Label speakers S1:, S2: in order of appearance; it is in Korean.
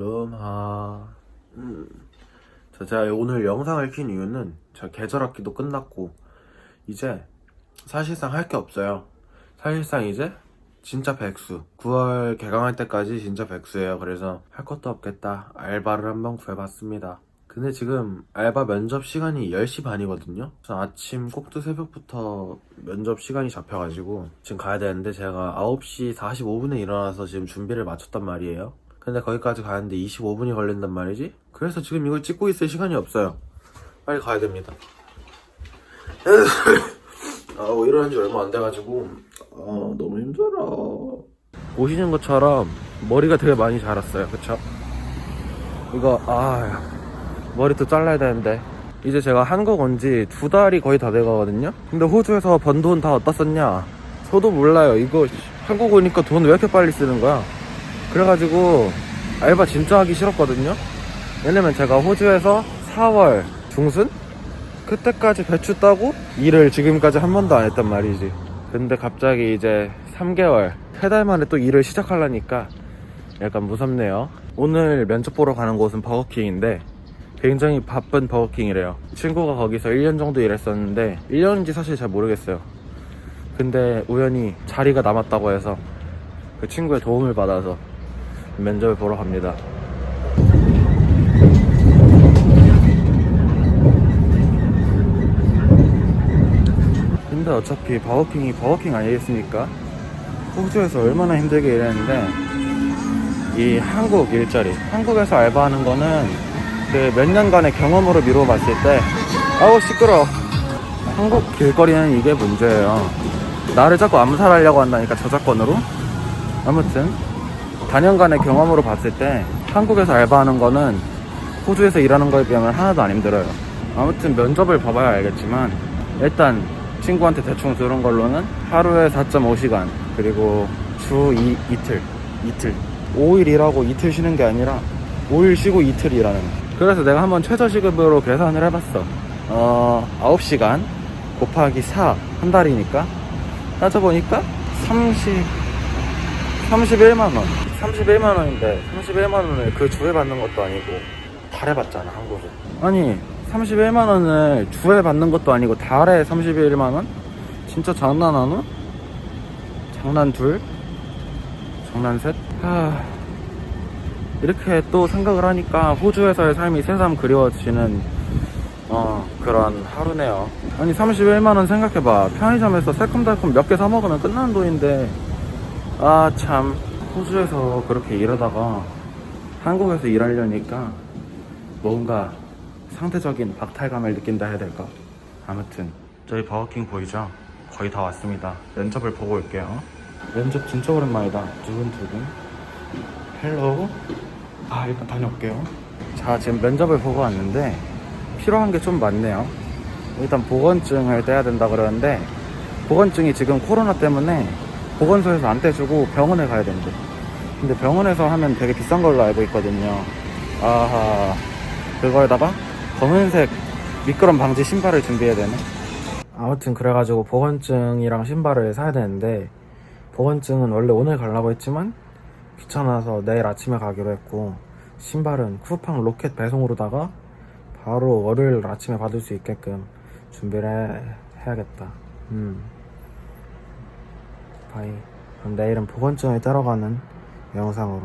S1: 룸하. 음. 자, 제가 오늘 영상을 킨 이유는 제가 계절 학기도 끝났고 이제 사실상 할 게 없어요. 사실상 이제 진짜 백수. 9월 개강할 때까지 진짜 백수예요. 그래서 할 것도 없겠다. 알바를 한번 구해봤습니다. 근데 지금 알바 면접 시간이 10시 반이거든요. 저 아침 꼭두 새벽부터 면접 시간이 잡혀가지고 지금 가야 되는데 제가 9시 45분에 일어나서 지금 준비를 마쳤단 말이에요. 근데 거기까지 가는데 25분이 걸린단 말이지? 그래서 지금 이걸 찍고 있을 시간이 없어요. 빨리 가야 됩니다. 아, 뭐 일어난 지 얼마 안 돼가지고, 아, 너무 힘들어. 보시는 것처럼 머리가 되게 많이 자랐어요. 그쵸? 이거, 아, 머리도 잘라야 되는데. 이제 제가 한국 온 지 두 달이 거의 다 돼가거든요? 근데 호주에서 번 돈다 썼냐? 저도 몰라요. 이거, 씨, 한국 오니까 돈 왜 이렇게 빨리 쓰는 거야? 그래가지고, 알바 진짜 하기 싫었거든요? 왜냐면 제가 호주에서 4월 중순? 그때까지 배추 따고 일을 지금까지 한 번도 안 했단 말이지. 근데 갑자기 이제 3개월, 3달 만에 또 일을 시작하려니까 약간 무섭네요. 오늘 면접 보러 가는 곳은 버거킹인데 굉장히 바쁜 버거킹이래요. 친구가 거기서 1년 정도 일했었는데 1년인지 사실 잘 모르겠어요. 근데 우연히 자리가 남았다고 해서 그 친구의 도움을 받아서 면접을 보러 갑니다. 근데 어차피 버거킹이 버거킹 아니겠습니까? 호주에서 얼마나 힘들게 일했는데 이 한국 일자리 한국에서 알바하는 거는 그 몇 년간의 경험으로 미루어 봤을 때 아우 시끄러 한국 길거리는 이게 문제예요 나를 자꾸 암살하려고 한다니까 저작권으로 아무튼 다년간의 경험으로 봤을 때 한국에서 알바하는 거는 호주에서 일하는 거에 비하면 하나도 안 힘들어요. 아무튼 면접을 봐봐야 알겠지만 일단 친구한테 대충 들은 걸로는 하루에 4.5시간 그리고 주 이, 이틀 이틀. 5일 일하고 이틀 쉬는 게 아니라 5일 쉬고 이틀 일하는 그래서 내가 한번 최저시급으로 계산을 해봤어. 어 9시간 곱하기 4 한 달이니까 따져보니까 30 31만원 31만 원인데 31만 원을 그 주에 받는 것도 아니고 달에 받잖아 한국은 아니 31만 원을 주에 받는 것도 아니고 달에 31만 원? 진짜 장난하노? 장난 둘? 장난 셋? 하... 이렇게 또 생각을 하니까 호주에서의 삶이 새삼 그리워지는 어 그런 하루네요 아니 31만원 생각해봐 편의점에서 새콤달콤 몇 개 사먹으면 끝나는 돈인데 아 참 호주에서 그렇게 일하다가 한국에서 일하려니까 뭔가 상대적인 박탈감을 느낀다 해야 될까? 아무튼 저희 버거킹 보이죠? 거의 다 왔습니다. 면접을 보고 올게요. 면접 진짜 오랜만이다. 두근두근 헬로우 아 일단 다녀올게요. 자 지금 면접을 보고 왔는데 필요한 게 좀 많네요. 일단 보건증을 떼야 된다 그러는데 보건증이 지금 코로나 때문에 보건소에서 안 떼주고 병원에 가야 된대. 근데 병원에서 하면 되게 비싼 걸로 알고 있거든요. 아하. 그거에다가 검은색 미끄럼 방지 신발을 준비해야 되네. 아무튼 그래가지고 보건증이랑 신발을 사야 되는데 보건증은 원래 오늘 가려고 했지만 귀찮아서 내일 아침에 가기로 했고 신발은 쿠팡 로켓 배송으로다가 바로 월요일 아침에 받을 수 있게끔 준비를 해- 해야겠다. 음 바이. 그럼 내일은 보건증을 떼러 가는 영상으로